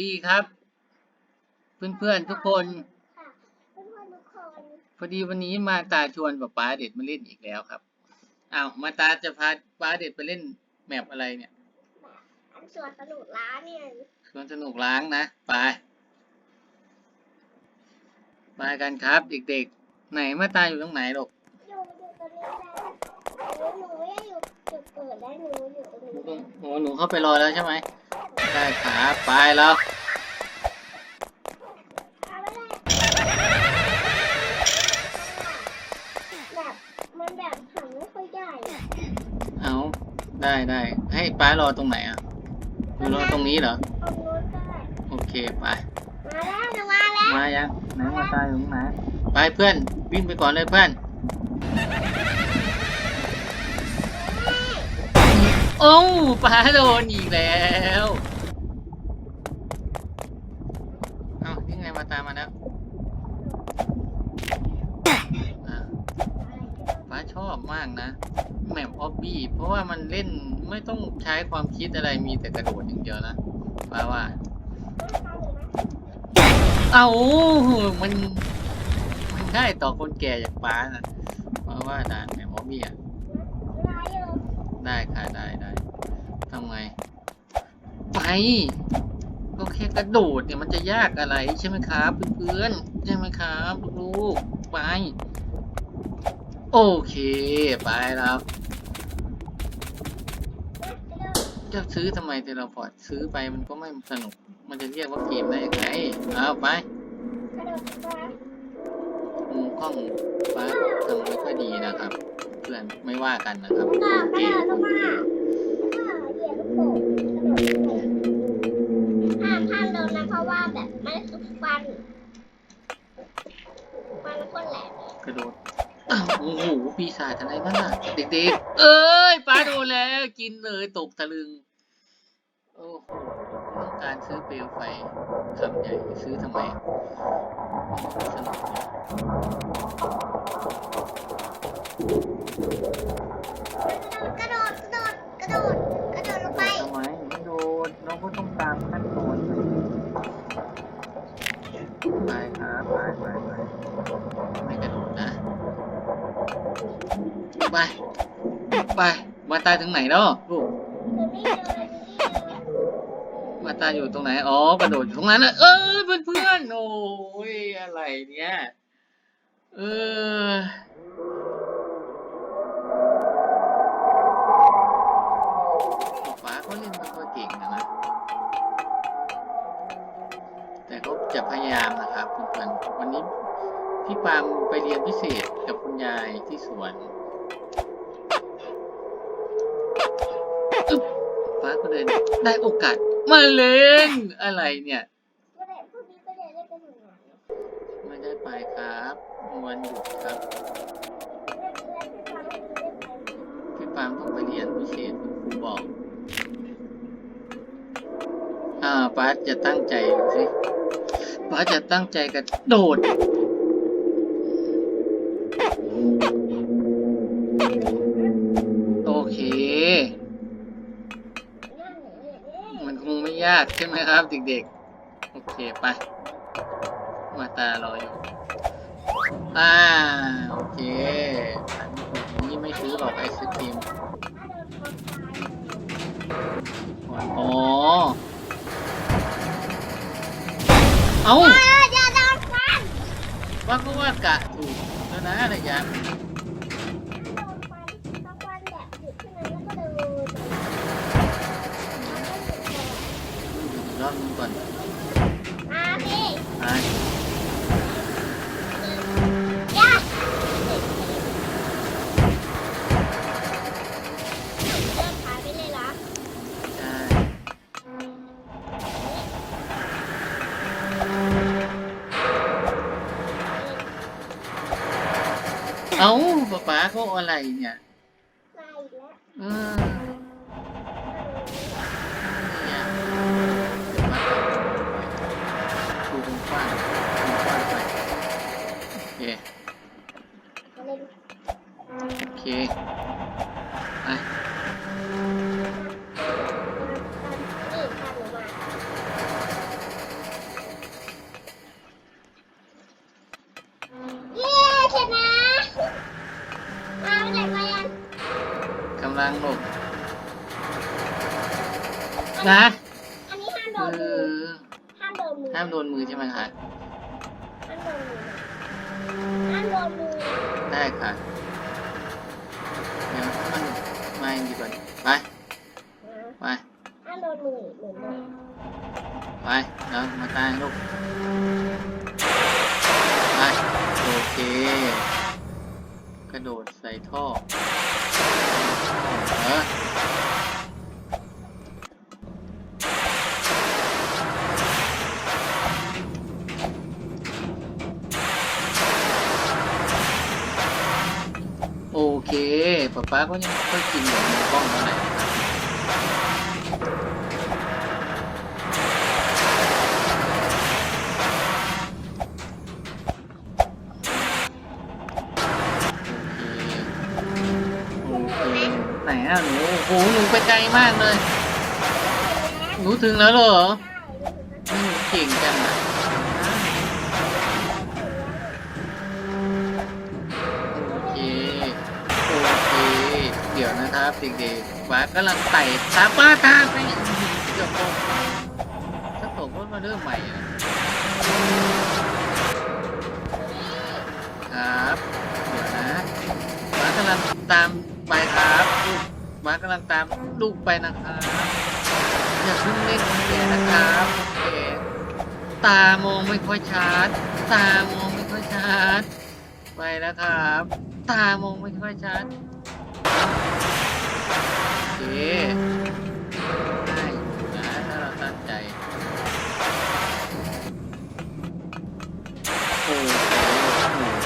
ดีครับเพื่อนๆทุกคนค่ะเพื่อนๆทุกคนพอดีวันนี้มาตาชวนป๊าป๊าเด็ดมาเล่นอีกแล้วครับอ้าวมาตาจะพาป๊าเด็ดไปเล่นแมปอะไรเนี่ยอันส่วนสนุกร้านเนี่ยสวนสนุกล้างนะไปไปกันครับเด็กๆ ไหนมาตาอยู่ตรงไหนหรอกอยู่อยู่ตรงนี้แหละหนูหนูไม่ได้อยู่จุดเกิดได้หนูอยู่ตรงนี้โอ้หนูเข้าไปรอแล้วใช่ไหมได้ครับไปแล้วเอาไม่ได้แบบมันแบบหันไม่ค่อยได้อะเอาได้ได้ให้ป้ารอตรงไหนอะอยู่รอตรงนี้เหรอ ตรงนู้นก็ได้โอเคไป มาแล้วหนูมาแล้วมายังไหนมาตาอยู่ตรงไหนไปเพื่อนวิ่งไปก่อนเลยเพื่อน โอ้าป้าโดนอีกแล้วเอานี่ไง มาตามมาแล้วอะป้าชอบมากนะแมปออบบี้เพราะว่ามันเล่นไม่ต้องใช้ความคิดอะไรมีแต่กระโดดอย่างเดียวนะป้าว่า เอามันมันได้ต่อคนแก่อย่างป้านะเพราะว่าด่านแมปออบบี้อะมาอยู่ได้ค่ะได้ได้ทำไง ไป แค่กระโดดเนี่ยมันจะยากอะไรใช่ไหมครับเพื่อนๆใช่ไหมครับลูกๆไป โอเคไปแล้วจะซื้อทำไมเทเลพอร์ตซื้อไปมันก็ไม่สนุก มันจะเรียกว่าเกมได้ยังไงเอาไปมุมกล้องฟ้าทำไม่ค่อยดีนะครับ เพื่อนไม่ว่ากันนะครับเกม ดลงมาแล้วก็เหยียบลูกโป่งกระโดดลงไปห้ามห้ามโดนนะเพราะว่าแบบมันคือฟันฟันคนแหลม กระโดดอ้าวโอ้โหปีศาจอะไรนั่นน่ะเด็กๆ เอ้ยป้าโดนแล้ว กินเลยตกตะลึง โอ้โหต้องการซื้อเปลวไฟคำใหญ่ซื้อทำไมสนุกเลยกระโดด กระโดด กระโดด กระโดดลงไปทำไมไม่โดดเราก็ต้องตามขั้นตอนไปครับไปไปไปไม่กระโดดนะ ไป ไป มาตายถึงไหนแล้วลูกหนูนี่เลยนี่เลยมาตาอยู่ตรงไหน อ๋อกระโดดอยู่ตรงนั้นนะเออเพื่อนเพื่อนโอ้ยอะไรเนี่ย เออฟ้าเขาเล่นไม่ค่อยเก่งนะนะ แต่เขาจะพยายามนะครับเพื่อนๆวันนี้พี่ปามไปเรียนพิเศษกับคุณยายที่สวน ฟ้าก็เลยได้โอกาสมาเล่นอะไรเนี่ยไม่ได้ไปครับวันหยุดครับพี่ปาล์มต้องไปเรียนพิเศษคุณครูบอกอ่าป้าจะตั้งใจดูสิป้าจะตั้งใจกระโดด ยากใช่ไหมครับเด็กๆ โอเคไป มาตารออยู่ อ่า โอเคอันนี้ไม่ซื้อหรอกไอศครีมถ้าโดนคนตายอ๋อ เอาเอออย่าโดนฟันว่าก็ว่ากะถูกแล้วนะระยะโดนฟั เอาป๊าป๊าก็อะไรเนี่ย มาอีกแล้วเออ นะ อันนี้ห้ามโด เอน มือ อ ห้ามโดนมือ ห้ามโดนมือใช่ไหมคะ ห้ามโดนมือห้ามโดนมือ ได้ค่ะ เดี๋ยวมันมาอีกดีกว่าไป ไป ห้ามโดนมือเหมือนเดิม ไปเดี๋ยวมาตายลูก ไป โอเค กระโดดใส่ท่อเออ โอเคป๊าป๊าก็ยังไม่ค่อยกินแบบมือกล้องเท่าไหร่นะครับโอเคไหนอะหนูโอ้โหหนูไปไกลมากเลย หนูถึงแล้วเหรอนี่หนูเก่งจังอะ ครับเด็กๆฟ้ากำลังไต่ตามป้าตามไปเกือบตกถ้าตกก็มาเริ่มใหม่อะครับเดี๋ยวนะฟ้ากำลังตามไปครับลูกฟ้ากำลังตามลูกไปนะครับอย่าเพิ่งเล่นนเดียนะครับตามองไม่ค่อยชัดตามองไม่ค่อยชัดไปแล้วครับ ตามองไม่ค่อยชัด ได้อยู่นะถ้าเราตั้งใจโอเคโอ้โห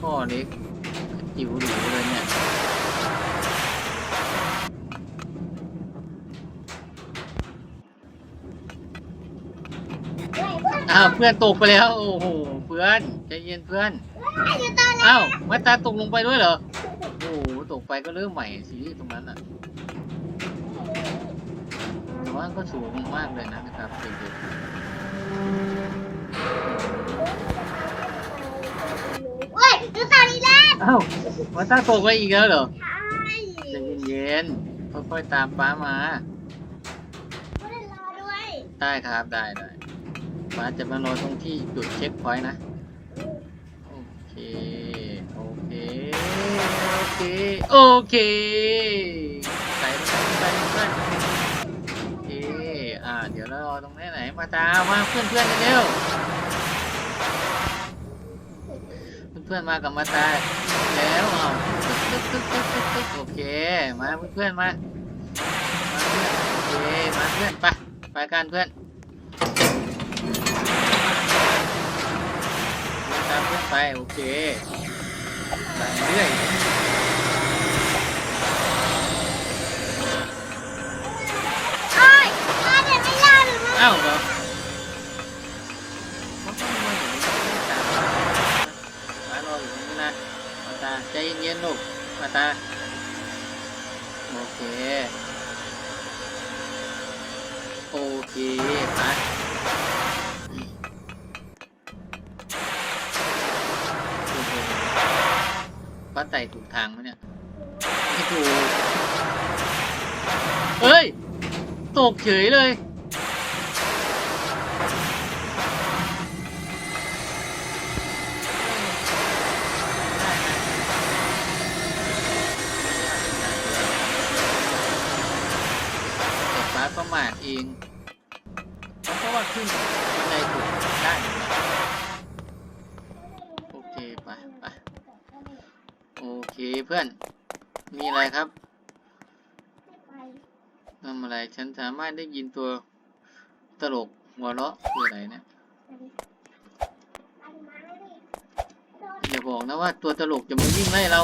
พ่อเล็กจิ๋วหรูเลยเนี่ยเฮ้ยเพื่อนอ้าวเพื่อนตกไปแล้ว โอ้โห เพื่อนใจเย็นเพื่อนอยู่ตอนนี้อ้าวมาตาตกลงไปด้วยเหรอโอ้โหต กไปก็เริ่มใหม่สิตรงนั้นอะแต่ว่าก็สูงมากเลยนะครับเด็กเฮ้ยอยู่ตอนนี้แล้วๆอ้าวมาตาตกไปอีกแล้วเหรอใช่ใจเย็นๆค่อยๆตามป้ามา ไม่ได้รอด้วยได้ครับได้ได้ป้าจะมารอตรงที่จุดเช็คพอยต์นะ โอเค โอเค โอเคใส่ไปใส่ไปโอเค อ่า เดี๋ยวเรารอตรงนี้ไหนมาตามมาเพื่อนเพื่อนๆเร็วเพื่อนๆมากับมาตาแล้วเอาตึ๊กตึ๊กตึ๊กตึ๊กตึ๊กโอเค มาเพื่อนๆมามาเพื่อนโอเค มาเพื่อนไปไปกันเพื่อนตามเพื่อนไปโอเค ไปเรื่อยโอ้ยมาเดี๋ยวไม่รอห ป้าไต่ถูกทางไหมเนี่ยไม่ถูกเฮ้ย ตกเฉยเลย แต่ฟ้าประมาทเองเพราะว่าขึ้นบันไดถูกด้านอยู่แล้วโอเคไปไปโอ เคเพื่อน มีอะไรครับทำอะไร ฉันสามารถได้ยินตัวตลกหัวเราะคืออะไรเนะอย่าบอกนะว่าตัวตลกจะมาวิ่งไล่เรา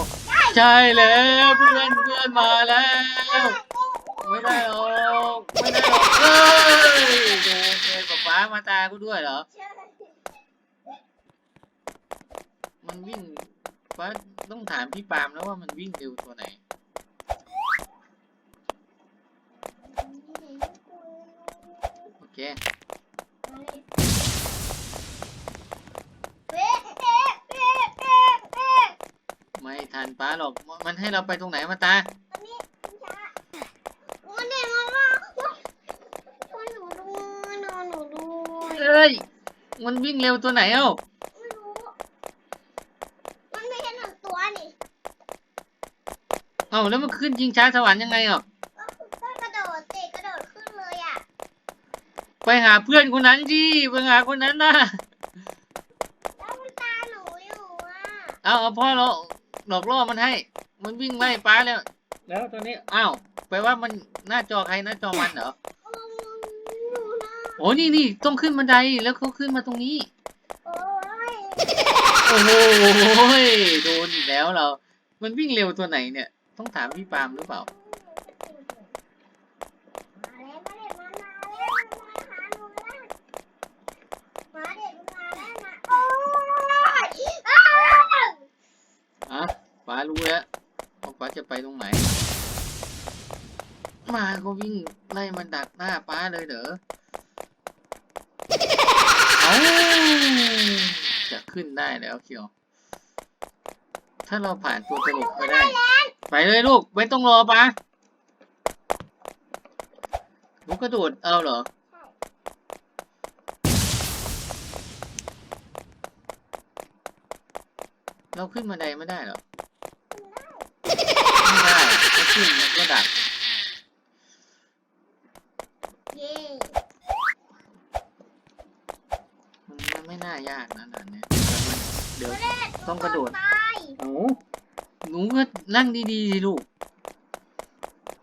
ใช่แล้วเพื่อนเพื่อนมาแล้ว ไม่ได้หรอกไม่ได้หรอกเฮ้ยโดนเลยป๊าป๊ามาตากูด้วยเหรอ มันวิ่ง ฟ้าต้องถามพี่ปาล์มแล้วว่ามันวิ่งเร็วตัวไหน โอเคไม่ไม่ทันป้าหรอก มันให้เราไปตรงไหนมาตาตอนนี้คุณช้าวันนี้มันว่าช่วยหนูด้วยนอนหนูด้วยเอ้ย มันวิ่งเร็วตัวไหนเอ้า ไม่รู้ มันไม่ใช่หนึ่งตัวนี่ เอ้าแล้วมันขึ้นยิงช้าสวรรค์ยังไงอะก็คือก็กระโดดเตะกระโดดขึ้นเลยอะไปหาเพื่อนคนนั้นดิไปหาคนนั้นนะแล้วมันตาหนูอยู่อะเอาเอาพ่อเราหลอกล่อมันให้ มันวิ่งไล่ป้าแล้ว แล้วตอนนี้อ้าวแปลว่ามันหน้าจอใครหน้าจอมันเหรอเออหนูนะโอ้นี่นี่ต้องขึ้นบันไดแล้วเขาขึ้นมาตรงนี้ โอ้ยโอ้โหโดนอีกแล้วเรา มันวิ่งเร็วตัวไหนเนี่ย ต้องถามพี่ปาล์มหรือเปล่ามาแล้วมาเด็กมามาแล้วมาหาหนูแล้วมาเด็กมาแล้วมาโอ้ยอ้าวอะป้ารู้แล้วว่าป้าจะไปตรงไหน มาก็วิ่งไล่มันดักหน้าป้าเลยเหรอเอ้าจะขึ้นได้แล้วเชียว ถ้าเราผ่านตัวตลกไปได้ ไไปเลยลูก ไม่ต้องรอป้าลูกกระโดดเอาเหรอเราขึ้นบันไดไม่ได้เหรอ ไม่ได้ถ้าขึ้นมันก็ดักเย้มันไม่น่ายากนะนั่นเนี่ย เดี๋ยวต้องกระโดด ก็นั่งดีๆสิลูก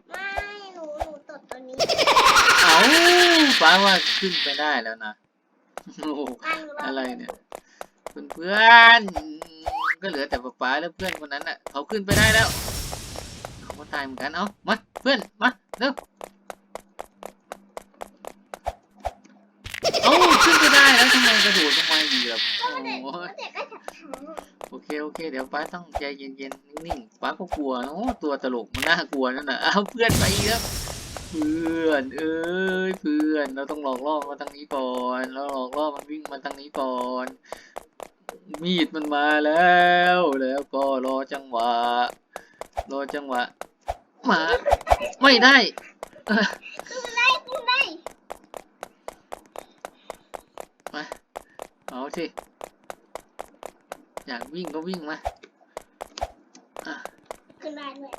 ไม่หนูหนูตดตัวนี้เอาป้าว่าขึ้นไปได้แล้วนะโอ้โหนั่งรอะไรเนี่ยเพื่อนๆก็เหลือแต่ป๊าป๊าแล้วเพื่อนคนนั้นน่ะ เขาขึ้นไปได้แล้วเขาก็ตายเหมือนกันเอามาเพื่อนมาเร็วเอาขึ้นไปได้แล้วทำไมกระโดดลงมาอีกแบบก็เด็กโอ้ ยเด็กก็ฉับช้าโอเคโอเค เดี๋ยวป้าต้องใจเย็นๆนิ่งๆป้าก็กลัวนะโอ้ตัวตลกมันน่ากลัวนั่นน่ะเอาเพื่อนไปอีกแล้วเพื่อน เอ้ยเพื่อนเราต้องหลอกล่อมาทางนี้ก่อนแล้วหลอกล่อมันวิ่งมาทางนี้ก่อน มีดมันมาแล้ว แล้วก็รอจังหวะรอจังหวะมาไม่ได้เอ้อขึ้นได้ขึ้นได้มาเอาสิ อยากวิ่งก็วิ่งมาอะขึ้นได้ด้วย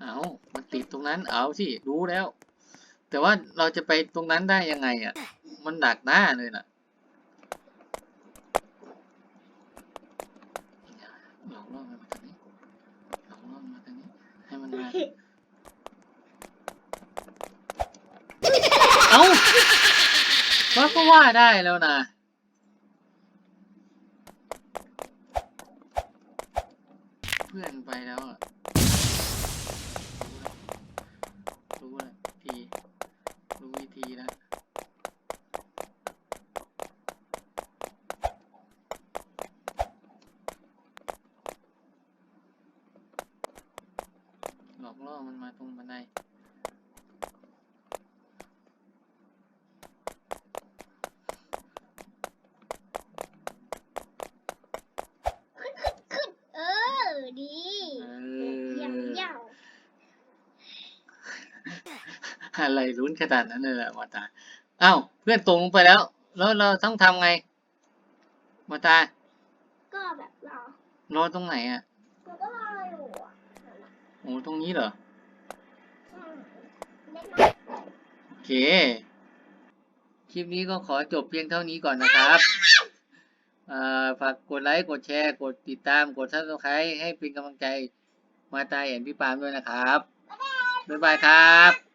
เอามันติดตรงนั้น เอาสิรู้แล้ว แต่ว่าเราจะไปตรงนั้นได้ยังไงอะ มันดักหน้าเลยน่ะหลอกล่อมันมาทางนี้หลอกล่อมันมาทางนี้ ให้มันมา เอาว่าก็ว่าได้แล้วนะ พื่อนไปแล้วอะรู้แล้วทีรู้วิธีแล้วหลอกล่อมันมาตรงบันได ขึ้นเออดี เอ เยี่ยม อ เยี่ยม อะไรลุ้นขนาดนั้นเลยแหละมาตาอ้าวเพื่อนตกลงไปแล้ว แล้วเราต้องทำไงมาตา ก็แบบรอรอตรงไหนอะหนูก็รออยู่อะโอ้ตรงนี้เหรออืมเล็กน้อยโอเค คลิปนี้ก็ขอจบเพียงเท่านี้ก่อนนะครับเอ่อฝากกดไลค์ กดแชร์ กดติดตาม กดซับสไครต์ให้เป็นกำลังใจมาตาเห็นพี่ปาล์มด้วยนะครับ บ๊ายบายครับ